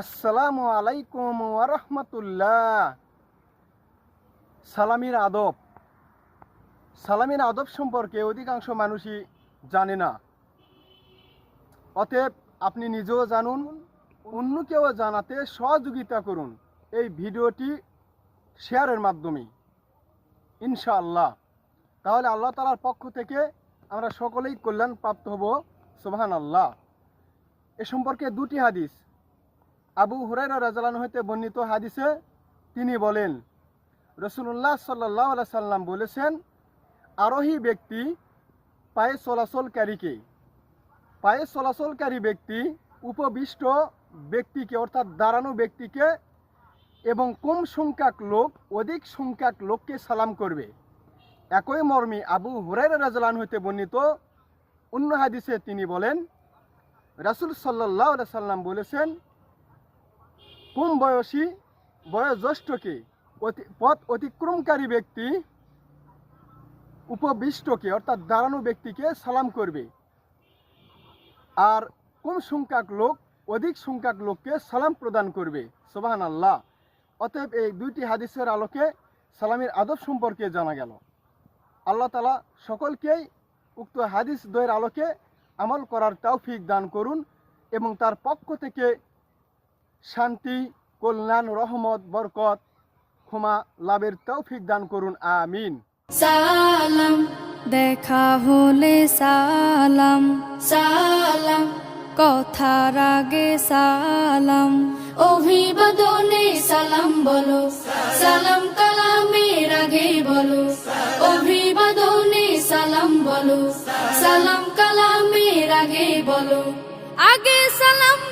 আসসালামু আলাইকুম ওরহমতুল্লাহ সালামির আদব। সালামির আদব সম্পর্কে অধিকাংশ মানুষই জানে না। অতএব আপনি নিজেও জানুন, অন্যকেও জানাতে সহযোগিতা করুন এই ভিডিওটি শেয়ারের মাধ্যমে। ইনশাআল্লাহ। তাহলে আল্লাহ তালার পক্ষ থেকে আমরা সকলেই কল্যাণ প্রাপ্ত হব। সুবহান আল্লাহ এ সম্পর্কে দুটি হাদিস। আবু হুরাইরা রাজালান হইতে বর্ণিত হাদিসে তিনি বলেন রসুল্লাহ সাল্লাহ সাল্লাম বলেছেন, আরোহী ব্যক্তি পায়ে চলাচলকারীকে, পায়ে চলাচলকারী ব্যক্তি উপবিষ্ট ব্যক্তিকে অর্থাৎ দাঁড়ানো ব্যক্তিকে এবং কম সংখ্যক লোক, অধিক সংখ্যক লোককে সালাম করবে। একই মর্মে আবু হুরাইরা রাজালান হইতে বর্ণিত অন্য হাদিসে তিনি বলেন, রাসুল সাল্লাহ সাল্লাম বলেছেন কম বয়সী বয়োজ্যেষ্ঠকে পথ অতিক্রমকারী ব্যক্তি, উপবিষ্টকে, অর্থাৎ দাঁড়ানো ব্যক্তিকে সালাম করবে। আর কম সংখ্যক লোক, অধিক সংখ্যক লোককে সালাম প্রদান করবে। সোবাহান আল্লাহ অতএব এই দুইটি হাদিসের আলোকে সালামের আদব সম্পর্কে জানা গেল। আল্লাহ তালা সকলকেই উক্ত হাদিস দ্বয়ের আলোকে আমল করার তৌফিক দান করুন এবং তার পক্ষ থেকে শান্তি, কল্যাণ, রহমত, বরকত, ক্ষমা, লাভের তৌফিক দান করুন, আমিন। সালাম, দেখা হলে সালাম। সালাম, কথার আগে সালাম। অভিবাদনে সালাম বলো। সালাম কালামের আগে বলো। অভিবাদনে সালাম বলো। সালাম কালামের আগে বলো। আগে সালাম